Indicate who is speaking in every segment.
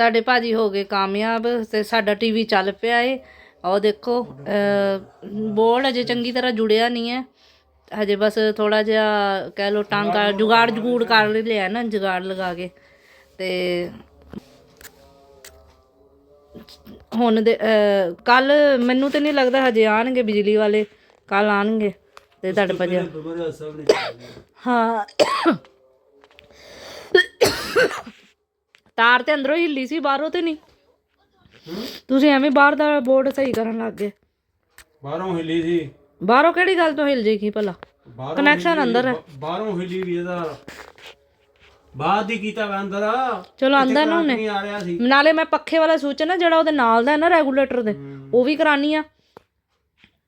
Speaker 1: ਤੁਹਾਡੇ ਭਾਜੀ ਹੋ ਗਏ ਕਾਮਯਾਬ ਤੇ ਸਾਡਾ ਟੀਵੀ ਚੱਲ ਪਿਆ ਏ। ਉਹ ਦੇਖੋ ਬੋਰਡ ਅਜੇ ਚੰਗੀ ਤਰ੍ਹਾਂ ਜੁੜਿਆ ਨਹੀਂ ਹੈ। ਹਜੇ ਬਸ ਥੋੜਾ ਜਿਹਾ ਕਹਿ ਲੋ ਟਾਂਕਾ ਜੁਗਾੜ ਜਗੂੜ ਕਰ ਲਿਆ ਨਾ ਜੁਗਾੜ ਲਗਾ ਕੇ। ਤੇ ਹੁਣ ਦੇ ਕੱਲ ਮੈਨੂੰ ਤੇ ਨਹੀਂ ਲੱਗਦਾ ਹਜੇ ਆਣਗੇ ਬਿਜਲੀ ਵਾਲੇ ਕੱਲ ਆਣਗੇ ਤੇ ਤੁਹਾਡੇ ਭਾਜੀ। ਹਾਂ। ਤਾਰ ਤੇ ਅੰਦਰੋਂ ਹਿੱਲੀ ਸੀ ਬਾਹਰੋਂ ਤੇ ਨਹੀਂ। ਤੁਸੀਂ ਐਵੇਂ ਬਾਹਰ ਦਾ ਬੋਰਡ ਸਹੀ ਕਰਨ ਲੱਗ ਗਏ।
Speaker 2: ਬਾਹਰੋਂ ਹਿੱਲੀ ਸੀ।
Speaker 1: ਬਾਹਰੋਂ ਕਿਹੜੀ ਗੱਲ ਤੋਂ ਹਿੱਲ ਜੇਗੀ ਭਲਾ?
Speaker 2: ਹਿੱਲੀ-
Speaker 1: ਅੰਦਰ ਹੈ।
Speaker 2: ਬਾਹਰੋਂ ਹਿੱਲੀ ਵੀ ਇਹਦਾ। ਬਾਹਰ ਦੀ ਕੀਤਾ ਵਾ ਅੰਦਰ ਆ।
Speaker 1: ਚਲੋ ਅੰਦਰ ਨੂੰ ਨੇ
Speaker 2: ਨਹੀਂ ਆ ਰਿਹਾ ਸੀ।
Speaker 1: ਨਾਲੇ ਮੈਂ ਪੱਖੇ ਵਾਲਾ ਸੂਚ ਨਾ ਜਿਹੜਾ ਉਹਦੇ ਨਾਲ ਦਾ ਹੈ ਨਾ ਰੈਗੂਲੇਟਰ ਦੇ ਉਹ ਵੀ ਕਰਾਨੀ ਆ।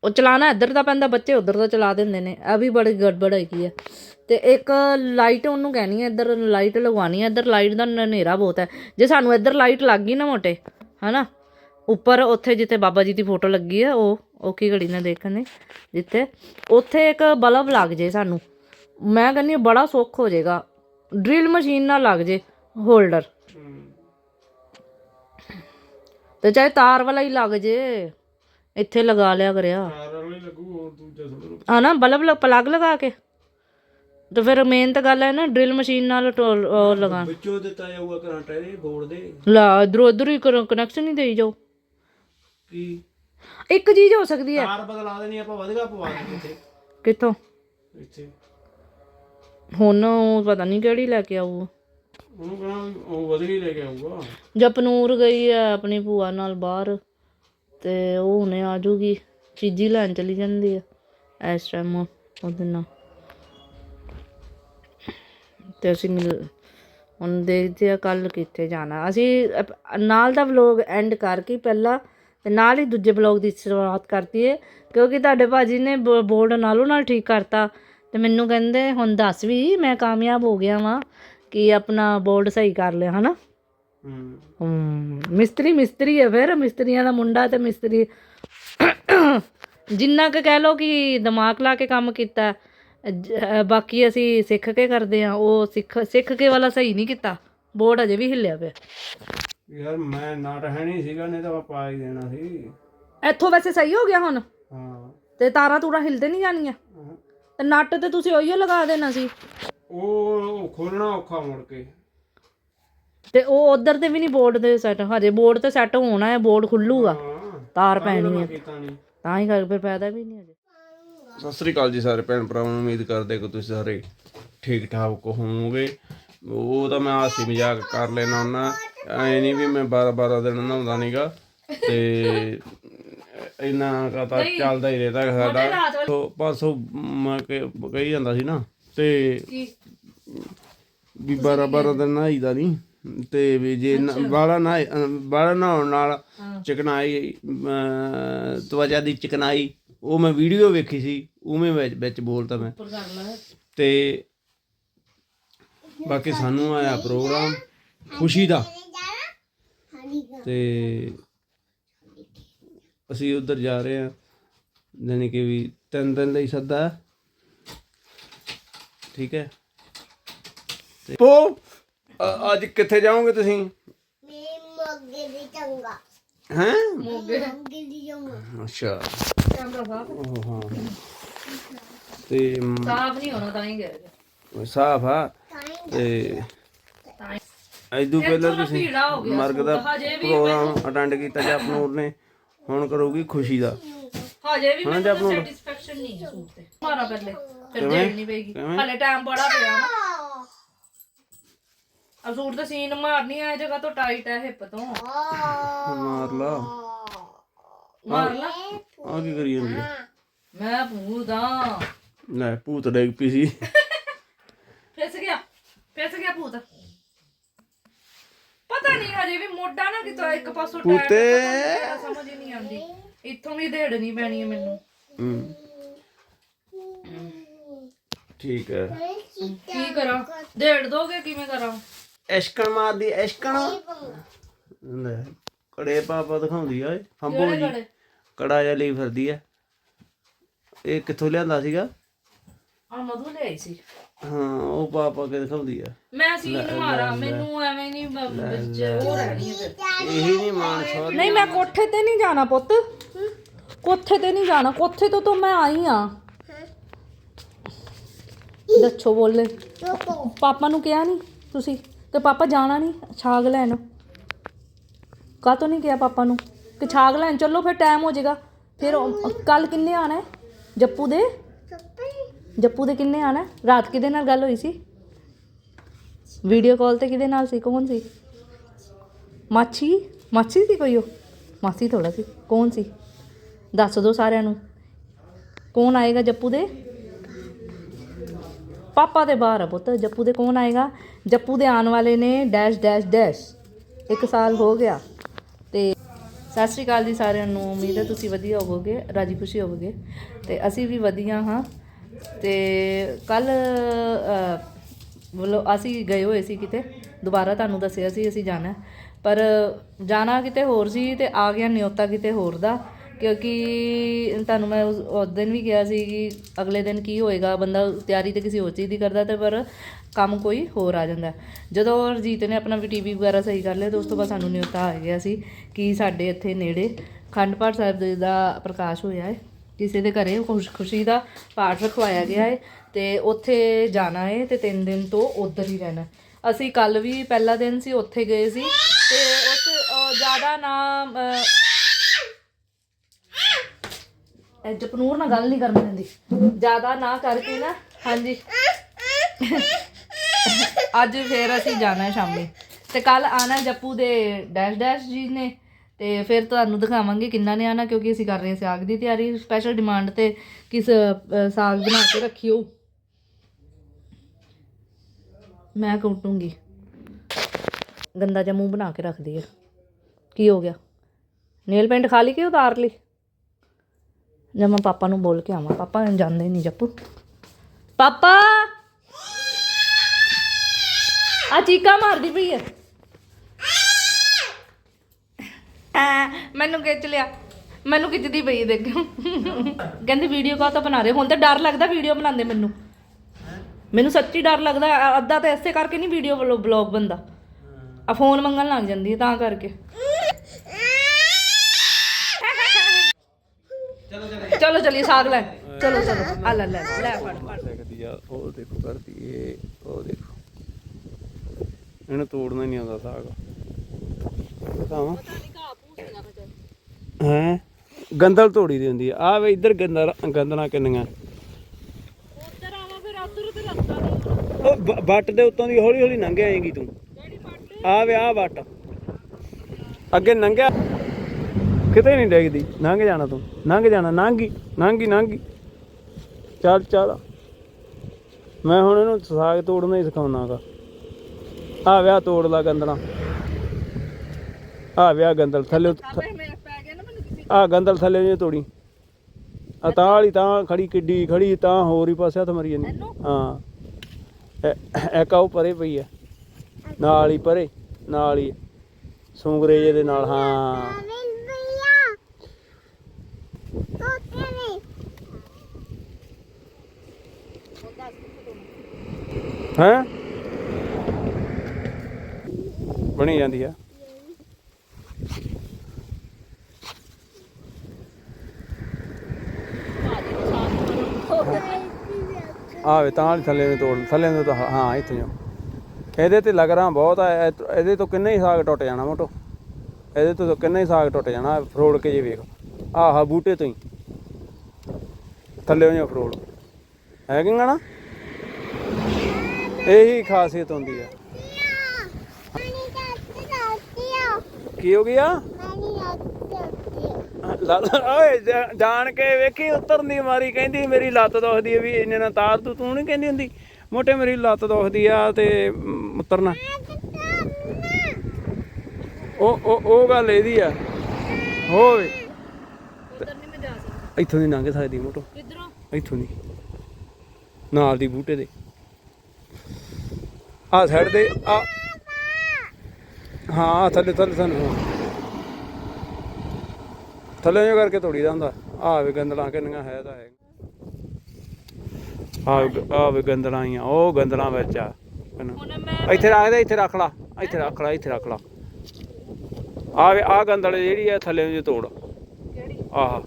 Speaker 1: ਉਹ ਚਲਾਣਾ ਇੱਧਰ ਦਾ ਪੈਂਦਾ ਬੱਚੇ ਉੱਧਰ ਦਾ ਚਲਾ ਦਿੰਦੇ ਨੇ। ਇਹ ਵੀ ਬੜੀ ਗੜਬੜ ਹੈਗੀ ਆ। ਤੇ ਇੱਕ ਲਾਈਟ ਉਹਨੂੰ ਕਹਿਣੀ ਹੈ ਇੱਧਰ ਲਾਈਟ ਲਗਵਾਣੀ ਹੈ ਇੱਧਰ ਲਾਈਟ ਦਾ ਹਨੇਰਾ ਬਹੁਤ ਹੈ। ਜੇ ਸਾਨੂੰ ਇੱਧਰ ਲਾਈਟ ਲੱਗ ਗਈ ਨਾ ਮੋਟੇ ਹਨਾ? ਉੱਪਰ ਉੱਥੇ ਜਿੱਥੇ ਬਾਬਾ ਜੀ ਦੀ ਫੋਟੋ ਲੱਗੀ ਹੈ ਉਹ ਉਹ ਕੀ ਘੜੀ ਨਾਲ ਦੇਖਣੇ ਜਿੱਥੇ। ਉੱਥੇ ਇੱਕ ਬਲਬ ਲੱਗ ਜੇ ਸਾਨੂੰ। ਮੈਂ ਕਹਿੰਦੀ ਹਾਂ ਬੜਾ ਸੁੱਖ ਹੋ ਜਾਏਗਾ। ਡਰਿਲ ਮਸ਼ੀਨ ਨਾਲ ਲੱਗ ਜੇ ਹੋਲਡਰ ਤੇ ਚਾਹੇ ਤਾਰ ਵਾਲਾ ਹੀ ਲੱਗ ਜੇ ਇੱਥੇ ਲਗਾ ਲਿਆ ਕਰਿਆ।
Speaker 2: ਕਾਰ ਵਾਲੀ ਲੱਗੂ ਹੋਰ ਦੂਜਾ ਥੋੜਾ
Speaker 1: ਆ ਨਾ ਬਲਬ ਪਲੱਗ ਲਗਾ ਕੇ। ਤੇ ਫਿਰ ਮੇਨ ਤਾਂ ਗੱਲ ਹੈ ਨਾ ਡਰਿਲ ਮਸ਼ੀਨ ਨਾਲ ਟੋ- ਉਹ ਲਗਾ
Speaker 2: ਵਿੱਚੋਂ ਦਿੱਤਾ ਜਾਊਗਾ ਕਰੰਟ ਇਹਦੇ ਬੋਰਡ ਦੇ।
Speaker 1: ਲਾ ਇਧਰੋਂ ਉਧਰ ਹੀ ਕਨੈਕਸ਼ਨ ਹੀ ਦੇਈ ਜਾਓ।
Speaker 2: ਕੀ?
Speaker 1: ਇੱਕ ਚੀਜ਼ ਹੋ ਸਕਦੀ ਹੈ।
Speaker 2: ਤਾਰ ਬਦਲਾ ਦੇਣੀ ਆਪਾਂ ਵਧਗਾ ਪਵਾ ਦੇ ਇੱਥੇ।
Speaker 1: ਕਿੱਥੋਂ?
Speaker 2: ਇੱਥੇ।
Speaker 1: ਹੁਣ ਉਹ ਪਤਾ ਨਹੀਂ ਕਿਹੜੀ ਲੈ ਕੇ ਆਊ
Speaker 2: ਉਹਨੂੰ ਕਹਣਾ ਉਹ ਵਧਗੀ ਲੈ ਕੇ ਆਊਗਾ।
Speaker 1: ਜਪਨੂਰ ਗਈ ਹੈ ਆਪਣੀ ਭੂਆ ਨਾਲ ਬਾਹਰ ਤੇ ਉਹ ਹੁਣੇ ਆ ਜੂਗੀ ਚੀਜ਼ੀ ਲੈਣ ਚਲੀ ਜਾਂਦੀ ਹੈ ਇਸ ਟਾਈਮ ਉਹਦੇ ਨਾਲ। ਤੇ ਅਸੀਂ ਮਿਲ ਹੁਣ ਦੇਖਦੇ ਆ ਕੱਲ ਕਿੱਥੇ ਜਾਣਾ। ਅਸੀਂ ਨਾਲ ਦਾ ਵਲੋਗ ਐਂਡ ਕਰਕੇ ਪਹਿਲਾਂ ਤੇ ਨਾਲ ਹੀ ਦੂਜੇ ਵਲੋਗ ਦੀ ਸ਼ੁਰੂਆਤ ਕਰਤੀ ਹੈ ਕਿਉਂਕਿ ਤੁਹਾਡੇ ਭਾਜੀ ਨੇ ਬੋਰਡ ਨਾਲੋਂ ਨਾਲ ਠੀਕ ਕਰਤਾ। ਤੇ ਮੈਨੂੰ ਕਹਿੰਦੇ ਹੁਣ ਦੱਸ ਵੀ ਮੈਂ ਕਾਮਯਾਬ ਹੋ ਗਿਆ ਵਾਂ ਕਿ ਆਪਣਾ ਬੋਰਡ ਸਹੀ ਕਰ ਲਿਆ ਹਨਾ?
Speaker 2: ਹੂੰ।
Speaker 1: ਮਿਸਤਰੀ ਮਿਸਤਰੀ ਹੈ ਫਿਰ ਮਿਸਤਰੀਆਂ ਦਾ ਮੁੰਡਾ ਤੇ ਮਿਸਤਰੀ। ਜਿੰਨਾ ਕੁ ਕਹਿ ਲੋ ਕਿ ਦਿਮਾਗ ਲਾ ਕੇ ਕੰਮ ਕੀਤਾ ਬਾਕੀ ਅਸੀਂ ਸਿੱਖ ਕੇ ਕਰਦੇ ਆ ਉਹ ਸਿੱਖ ਸਿੱਖ ਕੇ ਵਾਲਾ ਸਹੀ ਨਹੀਂ ਕੀਤਾ। ਬੋਰਡ ਅਜੇ ਵੀ ਹਿੱਲਿਆ ਪਿਆ।
Speaker 2: ਯਾਰ ਮੈਂ ਨਾ ਰਹਿਣੀ ਸੀਗਾ ਨਹੀਂ ਤਾਂ ਮੈਂ ਪਾ ਹੀ ਦੇਣਾ ਸੀ।
Speaker 1: ਇੱਥੋਂ ਵੈਸੇ ਸਹੀ ਹੋ ਗਿਆ ਹੁਣ?
Speaker 2: ਹਾਂ।
Speaker 1: ਤੇ ਤਾਰਾਂ ਤੂਰਾਂ ਹਿਲਦੇ ਨਹੀਂ ਜਾਣੀਆਂ। ਤੇ ਨੱਟ ਤੇ ਤੁਸੀਂ ਉਹੀਓ ਲਗਾ ਦੇਣਾ ਸੀ?
Speaker 2: ਉਹ ਖੋਲਣਾ ਔਖਾ ਮੁੜ ਕੇ।
Speaker 1: ਤੇ ਉਹ ਉਧਰ ਤੇ ਵੀ ਨਹੀਂ ਬੋਰਡ ਦੇ ਸੈੱਟ ਹਜੇ ਬੋਰਡ ਤੇ ਸੈੱਟ ਹੋਣਾ ਹੈ ਬੋਰਡ ਖੁੱਲੂਗਾ। ਤਾਰ ਪੈਣੀ ਹੈ। ਤਾਂ ਹੀ ਕਰ ਫਿਰ ਫਾਇਦਾ ਵੀ ਨਹੀਂ ਹਜੇ।
Speaker 2: ਸਤਿ ਸ੍ਰੀ ਅਕਾਲ ਜੀ ਸਾਰੇ ਭੈਣ ਭਰਾਵਾਂ ਨੂੰ ਉਮੀਦ ਕਰਦੇ ਕਿ ਤੁਸੀਂ ਸਾਰੇ ਠੀਕ ਠਾਕ ਹੋਵੋਗੇ। ਉਹ ਤਾਂ ਮੈਂ ਹਾਸੀ ਮਜ਼ਾਕ ਕਰ ਲੈਣਾ ਹੁੰਦਾ ਐ ਨਹੀਂ ਵੀ ਮੈਂ 12 12 ਦਿਨ ਨਹਾਉਂਦਾ ਨਹੀਂਗਾ ਤੇ ਇੰਨਾ ਕਹਤਾ ਚੱਲਦਾ ਹੀ ਰਹਿੰਦਾ ਸਾਡਾ। ਸੋ 500 ਮੈਂ ਕਹੀ ਜਾਂਦਾ ਸੀ ਨਾ ਤੇ ਵੀ 12 12 ਦਿਨ ਨਹਾਈਦਾ ਨਹੀਂ ਤੇ ਵੀ ਜੇ ਨ- ਬਾਹਲਾ ਨਾ ਬਾਹਲਾ ਨਹਾਉਣ ਨਾਲ ਚਿਕਨਾਈ ਤਵਚਾ ਦੀ ਚਿਕਨਾਈ ਉਹ ਮੈਂ ਵੀਡੀਓ ਵੇਖੀ ਸੀ ਉਵੇਂ ਵਿੱਚ ਵਿੱਚ ਬੋਲਤਾ ਮੈਂ। ਤੇ ਬਾਕੀ ਸਾਨੂੰ ਆਇਆ ਪ੍ਰੋਗਰਾਮ ਖੁਸ਼ੀ ਦਾ। ਤੇ ਅਸੀਂ ਉਧਰ ਜਾ ਰਹੇ ਹਾਂ ਜਾਣੀ ਕਿ ਵੀ ਤਿੰਨ ਦਿਨ ਲਈ ਸੱਦਾ। ਠੀਕ ਹੈ। ਤੇ ਪੋ ਅ- ਅੱਜ ਕਿੱਥੇ ਜਾਓਗੇ ਤੁਸੀਂ?
Speaker 3: ਮੈਂ ਮੋਗੇ ਦੀ ਚੰਗਾ।
Speaker 2: ਹੈਂ
Speaker 3: ਮੋਗੇ ਚੰਗਾ
Speaker 2: ਉਹ ਹਾਂ ਤੇ ਮ,
Speaker 1: ਸਾਫ਼ ਨਹੀਂ ਹੋਣਾ ਤਾਂ ਹੀ ਗਏ
Speaker 2: ਸਾਫ਼ ਆ ਤੇ ਐਦੂ ਪਹਿਲਾਂ ਤੁਸੀਂ
Speaker 1: ਭੀੜਾ ਹੋ ਗਿਆ
Speaker 2: ਮਰਗ ਦਾ
Speaker 1: ਹਜੇ ਵੀ
Speaker 2: ਪ੍ਰੋਗਰਾਮ ਅਟੈਂਡ ਕੀਤਾ ਜਪਨੂਰ ਨੇ। ਹੁਣ ਕਰੂਗੀ ਖੁਸ਼ੀ ਦਾ।
Speaker 1: ਹਜੇ ਵੀ ਮੈਨੂੰ ਸੈਟੀਸਫੈਕਸ਼ਨ ਨਹੀਂ ਹੈ ਸੂਟ ਤੇ। ਮਾਰਾ ਪਹਿਲੇ। ਫਿਰ ਦੇਣ ਨਹੀਂ ਪਏਗੀ। ਹਲੇ ਟਾਈਮ ਬੜਾ ਪਿਆ ਨਾ। ਆ ਸੂਟ ਤਾਂ ਸੀਨ ਮਾਰਨੀ ਆ ਜਗ੍ਹਾ ਤੋਂ ਟਾਈਟ ਹੈ ਹਿੱਪ ਤੋਂ।
Speaker 2: ਮਾਰ ਲਾ
Speaker 1: ਮਾਰ ਲਾ
Speaker 2: ਆ ਕੀ ਕਰੀ ਜਾਂਦੀ ਆ?
Speaker 1: ਮੈਂ ਭੂਦਾ
Speaker 2: ਲੈ ਭੂਤ ਡੇਗ ਪਈ ਸੀ।
Speaker 1: ਫਿਸ ਗਿਆ ਫਿਸ ਗਿਆ ਭੂਤ। ਪਤਾ ਨਹੀਂ ਹਜੇ ਵੀ ਮੋਢਾ ਨਾ ਕਿਤੋਂ ਇੱਕ ਪਾਸੋਂ ਟਾਈਟ
Speaker 2: ਭੂਤੇ।
Speaker 1: ਸਮਝ ਹੀ ਨਹੀਂ ਆਉਂਦੀ। ਇੱਥੋਂ ਵੀ ਦੇੜਨੀ ਪੈਣੀ ਹੈ ਮੈਨੂੰ।
Speaker 2: ਹੂੰ। ਠੀਕ ਹੈ।
Speaker 1: ਕੀ ਕਰਾਂ? ਦੇੜ ਦੋਗੇ ਕਿਵੇਂ ਕਰਾਂ?
Speaker 2: ਐਸ਼ਕਣ ਮਾਰਦੀ ਐਸ਼ਕਣ? ਲੈ ਕੜੇ ਪਾਪਾ ਦਿਖਾਉਂਦੀ ਆ ਏ ਹੰਬੋ ਜੀ
Speaker 1: ਕੜੇ?
Speaker 2: ਜਿਹਾ ਲਈ ਫਿਰਦੀ ਆ। ਇਹ ਕਿੱਥੋਂ ਲਿਆਂਦਾ ਸੀਗਾ?
Speaker 1: ਆ ਮਧੂ ਲਿਆਈ ਸੀ।
Speaker 2: ਹਾਂ ਉਹ ਪਾਪਾ ਕੇ ਦਿਖਾਉਂਦੀ ਆ।
Speaker 1: ਮੈਂ ਸੀਨ ਮਾਰਾ ਮੈਨੂੰ ਐਵੇਂ ਨਹੀਂ ਵਿੱਚ ਉਹ ਰਹਿਣੀ ਹੈ ਫਿਰ।
Speaker 2: ਇਹੀ ਨਹੀਂ ਮਾਨ ਸੌਰੀ
Speaker 1: ਨਹੀਂ ਮੈਂ ਕੋਠੇ ਤੇ ਨਹੀਂ ਜਾਣਾ ਪੁੱਤ। ਕੋਠੇ ਤੇ ਨਹੀਂ ਜਾਣਾ ਕੋਠੇ ਤੋਂ ਤਾਂ ਮੈਂ ਆਈ ਆ। ਦੱਸੋ ਬੋਲੇ। ਪਾਪਾ ਨੂੰ ਕਿਹਾ ਨਹੀਂ ਤੁਸੀਂ? ਤੇ ਪਾਪਾ ਜਾਣਾ ਨਹੀਂ? ਛਾਗ ਲੈਣ। ਕਾਹ ਤੋਂ ਨਹੀਂ ਕਿਹਾ ਪਾਪਾ ਨੂੰ? ਕਿ ਛਾਗ ਲੈਣ? ਚੱਲੋ ਫਿਰ ਟਾਈਮ ਹੋ ਜਾਏਗਾ। ਫਿਰ ਕੱਲ ਕਿੰਨੇ ਆਣਾ ਹੈ? ਜੱਪੂ ਦੇ? ਜੱਪੂ ਦੇ ਕਿੰਨੇ ਆਣਾ ਹੈ? ਰਾਤ ਕਿਹਦੇ ਨਾਲ ਗੱਲ ਹੋਈ ਸੀ? ਵੀਡੀਓ ਕਾਲ ਤੇ ਕਿਹਦੇ ਨਾਲ ਸੀ? ਕੌਣ ਸੀ? ਮਾਛੀ? ਮਾਛੀ ਸੀ ਕੋਈ ਉਹ? ਮਾਸੀ ਥੋੜਾ ਸੀ। ਕੌਣ ਸੀ? ਦੱਸ ਦਿਓ ਸਾਰਿਆਂ ਨੂੰ। ਕੌਣ ਆਏਗਾ ਜੱਪੂ ਦੇ? ਪਾਪਾ ਦੇ ਬਾਹਰ ਆ ਪੁੱਤ ਜੱਪੂ ਦੇ ਕੌਣ ਆਏਗਾ ਜੱਪੂ ਦੇ ਆਉਣ ਵਾਲੇ ਨੇ ਡੈਸ਼ ਡੈਸ਼ ਡੈਸ਼ ਇੱਕ ਸਾਲ ਹੋ ਗਿਆ ਤੇ ਸਤਿ ਸ਼੍ਰੀ ਅਕਾਲ ਜੀ ਸਾਰਿਆਂ ਨੂੰ ਉਮੀਦ ਹੈ ਤੁਸੀਂ ਵਧੀਆ ਹੋਵੋਗੇ ਰਾਜੀ ਖੁਸ਼ੀ ਹੋਵੋਗੇ ਤੇ ਅਸੀਂ ਵੀ ਵਧੀਆ ਹਾਂ ਤੇ ਕੱਲ ਵੱਲੋਂ ਅਸੀਂ ਗਏ ਹੋਏ ਸੀ ਕਿਤੇ ਦੁਬਾਰਾ ਤੁਹਾਨੂੰ ਦੱਸਿਆ ਸੀ ਅਸੀਂ ਜਾਣਾ ਪਰ ਜਾਣਾ ਕਿਤੇ ਹੋਰ ਸੀ ਤੇ ਆ ਗਿਆ ਨਿਯੋਤਾ ਕਿਤੇ ਹੋਰ ਦਾ ਕਿਉਂਕਿ ਤੁਹਾਨੂੰ ਮੈਂ ਉਸ ਉਸ ਦਿਨ ਵੀ ਕਿਹਾ ਸੀ ਕਿ ਅਗਲੇ ਦਿਨ ਕੀ ਹੋਏਗਾ, ਬੰਦਾ ਤਿਆਰੀ ਤੇ ਕਿਸੇ ਹੋਰ ਚੀਜ਼ ਦੀ ਕਰਦਾ ਤੇ ਪਰ ਕੰਮ ਕੋਈ ਹੋਰ ਆ ਜਾਂਦਾ। ਜਦੋਂ ਰਜੀਤ ਨੇ ਆਪਣਾ ਵੀ ਟੀਵੀ ਵਗੈਰਾ ਸਹੀ ਕਰ ਲਿਆ ਤੇ ਉਸ ਤੋਂ ਬਾਅਦ ਸਾਨੂੰ ਨਿਯੋਤਾ ਆ ਗਿਆ ਸੀ ਕਿ ਸਾਡੇ ਇੱਥੇ ਨੇੜੇ ਖੰਡ ਪਾਠ ਸਾਹਿਬ ਦੇ ਦਾ ਪ੍ਰਕਾਸ਼ ਹੋਇਆ ਹੈ ਕਿਸੇ ਦੇ ਘਰੇ ਖੁਸ਼ ਖੁਸ਼ੀ ਦਾ ਪਾਠ ਰਖਵਾਇਆ ਗਿਆ ਹੈ ਤੇ ਉੱਥੇ ਜਾਣਾ ਹੈ ਤੇ ਤਿੰਨ ਦਿਨ ਤੋਂ ਉੱਧਰ ਹੀ ਰਹਿਣਾ। ਅਸੀਂ ਕੱਲ ਵੀ ਪਹਿਲਾ ਦਿਨ ਸੀ, ਉੱਥੇ ਗਏ ਸੀ ਤੇ ਉਸ ਜ਼ਿਆਦਾ ਨਾ ਇਹ ਜਪਨੂਰ ਨਾਲ ਗੱਲ ਨਹੀਂ ਕਰਨ ਦਿੰਦੀ। ਜ਼ਿਆਦਾ ਨਾ ਕਰਕੇ ਨਾ ਹਾਂਜੀ। ਅੱਜ ਫੇਰ ਅਸੀਂ ਜਾਣਾ ਹੈ ਸ਼ਾਮੀ। ਤੇ ਕੱਲ ਆਣਾ ਜੱਪੂ ਦੇ ਡੈਸ਼ ਡੈਸ਼ ਜੀ ਨੇ ਤੇ ਫਿਰ ਤੁਹਾਨੂੰ ਦਿਖਾਵਾਂਗੇ ਕਿੰਨਾ ਨੇ ਆਣਾ ਕਿਉਂਕਿ ਅਸੀਂ ਕਰ ਰਹੇ ਹਾਂ ਸਾਗ ਦੀ ਤਿਆਰੀ। ਸਪੈਸ਼ਲ ਡਿਮਾਂਡ ਤੇ ਕਿਸ ਅ, ਸਾਗ ਬਣਾ ਕੇ ਰੱਖਿਓ। ਮੈਂ ਕੁੱਟੂੰਗੀ। ਗੰਦਾ ਜਿਹਾ ਮੂੰਹ ਬਣਾ ਕੇ ਰੱਖਦੀ ਹੈ ਕੀ ਹੋ ਗਿਆ? ਨੇਲ ਪੈਂਟ ਖਾ ਲਈ ਕਿ ਉਤਾਰ ਲਈ? ਜਾਂ ਮੈਂ ਪਾਪਾ ਨੂੰ ਬੋਲ ਕੇ ਆਵਾਂ। ਪਾਪਾ ਜਾਂਦੇ ਨਹੀਂ ਜੱਪੂ। ਪਾਪਾ! ਆ ਚੀਕਾ ਮਾਰਦੀ ਪਈ ਹੈ ਮੈਨੂੰ ਖਿੱਚ ਲਿਆ। ਮੈਨੂੰ ਖਿੱਚਦੀ ਪਈ ਦੇਖੋ। ਕਹਿੰਦੇ ਵੀਡੀਓ ਕਾਹ ਤਾਂ ਬਣਾ ਰਹੇ ਹੁਣ ਤਾਂ ਡਰ ਲੱਗਦਾ ਵੀਡੀਓ ਬਣਾਉਂਦੇ ਮੈਨੂੰ। ਮੈਨੂੰ ਸੱਚੀ ਡਰ ਲੱਗਦਾ। ਅੱਧਾ ਤਾਂ ਐਸੇ ਕਰਕੇ ਨਹੀਂ ਵੀਡੀਓ ਵੱਲੋਂ ਬਲੌਗ ਬੰਦਾ ਆ ਫੋਨ ਮੰਗਣ ਲੱਗ ਜਾਂਦੀ ਤਾਂ ਕਰਕੇ। ਚਲੋ ਚਲੀਏ ਸਾਗ ਲੈ। ਚਲੋ ਚਲੋ। ਆ ਲੈ ਲੈ ਲੈ ਫੜ ਫੜ।
Speaker 2: ਸਕਦੀ ਆ ਉਹ ਦੇਖੋ ਕਰਦੀ ਏ ਉਹ ਦੇਖੋ। ਇਹਨੂੰ ਤੋੜਨਾ ਨਹੀਂ ਆਉਂਦਾ ਸਾਗ। ਬਤਾਵਾਂ ਹੈ? ਗੰਦਲ ਤੋੜੀ ਦੀ ਹੁੰਦੀ ਆ। ਆ ਵੇ ਇੱਧਰ ਗੰਦਲ ਗੰਦਲਾਂ ਕਿੰਨੀਆਂ।
Speaker 1: ਉੱਧਰ ਆਵਾ ਫਿਰ ਉੱਧਰ ਤੇ ਰਸਤਾ
Speaker 2: ਉਹ ਬ- ਵੱਟ ਦੇ ਉੱਤੋਂ ਦੀ ਹੌਲੀ ਹੌਲੀ ਲੰਘ ਆਏਗੀ ਤੂੰ। ਆ ਵੇ ਆ ਵੱਟ। ਅੱਗੇ ਲੰਘਿਆ। ਕਿਤੇ ਨਹੀਂ ਡੇਗਦੀ। ਲੰਘ ਜਾਣਾ ਤੂੰ। ਲੰਘ ਜਾਣਾ। ਲੰਘੀ। ਲੰਘੀ ਲੰਘੀ। ਚੱਲ ਚੱਲ। ਮੈਂ ਹੁਣ ਇਹਨੂੰ ਸਾਗ ਤੋੜਨਾ ਹੀ ਸਿਖਾਉਣਾਗਾ। ਆ ਵਿਆਹ ਤੋੜ ਲਾ ਗੰਦਲਾਂ। ਆ ਵਿਆਹ ਗੰਦਲ ਥੱਲੇ ਆ ਗੰਦਲ ਥੱਲੇ ਨਹੀਂ ਤੋੜੀ। ਆ ਤਾਂ ਵਾਲੀ ਤਾਂ ਖੜੀ ਕਿੱਡੀ ਖੜੀ ਤਾਂ ਹੋਰ ਹੀ ਪਾਸੇ ਹੱਥ ਮਰੀ ਜਾਂਦੀ। ਹਾਂ। ਇੱਕ ਆ ਉਹ ਪਰੇ ਪਈ ਆ ਨਾਲ ਹੀ ਪਰੇ ਨਾਲ ਹੀ। ਸੂੰਗਰੇ ਜਿਹੇ ਦੇ ਨਾਲ ਹਾਂ
Speaker 3: ਮਿਲ ਭਈਆ ਤੋਤੇ ਨੇ
Speaker 2: ਹੈ? ਬਣੀ ਜਾਂਦੀ ਆ। ਆਵੇ ਤਾਂ ਥੱਲੇ ਨੂੰ ਤੋੜ ਥੱਲੇ ਨੂੰ ਤਾਂ ਹਾਂ ਇੱਥੇ ਜੋ ਇਹਦੇ ਤੇ ਲਗਰਾਂ ਬਹੁਤ ਆ, ਇਹ- ਇਹਦੇ ਤੋਂ ਕਿੰਨਾ ਹੀ ਸਾਗ ਟੁੱਟ ਜਾਣਾ ਮੋਟੋ। ਇਹਦੇ ਤੋਂ ਤਾਂ ਕਿੰਨਾ ਹੀ ਸਾਗ ਟੁੱਟ ਜਾਣਾ, ਫਰੋੜ ਕੇ ਜੇ ਵੇਖ। ਆਹਾ ਬੂਟੇ ਤੋਂ ਹੀ। ਥੱਲੇ ਉਹ ਫਰੋੜ। ਹੈਗੀਆਂ ਨਾ ਇਹੀ ਖਾਸੀਅਤ ਹੁੰਦੀ ਆ। ਕੀ ਹੋ ਗਿਆ? ਓਏ ਜਾਣ ਕੇ ਵੇਖੀ ਉਤਰਨ ਮਾਰੀ ਕਹਿੰਦੀ ਮੇਰੀ ਲੱਤ ਦੁਖਦੀ ਵੀ ਇੰਨੇ ਨਾਲ ਤਾਰ ਤੂੰ ਤੂੰ ਨਹੀਂ ਕਹਿੰਦੀ ਹੁੰਦੀ? ਮੋਟੇ ਮੇਰੀ ਲੱਤ ਦੁਖਦੀ ਆ ਤੇ ਉਤਰਨਾ। ਉਹ ਉਹ ਉਹ ਗੱਲ ਇਹਦੀ ਆ। ਹੋਵੇ। ਇੱਥੋਂ ਦੀ ਲੰਘ ਸਕਦੀ ਮੋਟੋ। ਇੱਥੋਂ ਦੀ। ਨਾਲ ਦੀ ਬੂਟੇ ਦੇ। ਆ ਸਾਈਡ ਦੇ ਆ। ਹਾਂ ਥੱਲੇ ਥੱਲੇ ਥੱਲੇ ਥੱਲੇ ਜਿਹਾ ਕਰਕੇ ਤੋੜੀ ਹੁੰਦਾ। ਆ ਵੇ ਗੰਦਲਾਂ ਕਿੰਨੀਆਂ ਹੈ ਤਾਂ ਹੈ ਆ ਆ ਵੇ ਗੰਦਲਾਂ ਆਈਆਂ, ਉਹ ਗੰਦਲਾਂ ਵਿੱਚ ਆ। ਇੱਥੇ ਰੱਖ ਦੇ, ਇੱਥੇ ਰੱਖ ਲਾ, ਇੱਥੇ ਰੱਖ ਲਾ, ਇੱਥੇ ਰੱਖ ਲਾ। ਆ ਵੇ, ਆ ਗੰਦਲ ਜਿਹੜੀ ਆ, ਥੱਲੇ ਨੂੰ ਜੇ ਤੋੜ।
Speaker 1: ਕਿਹੜੀ
Speaker 2: ਆਹ।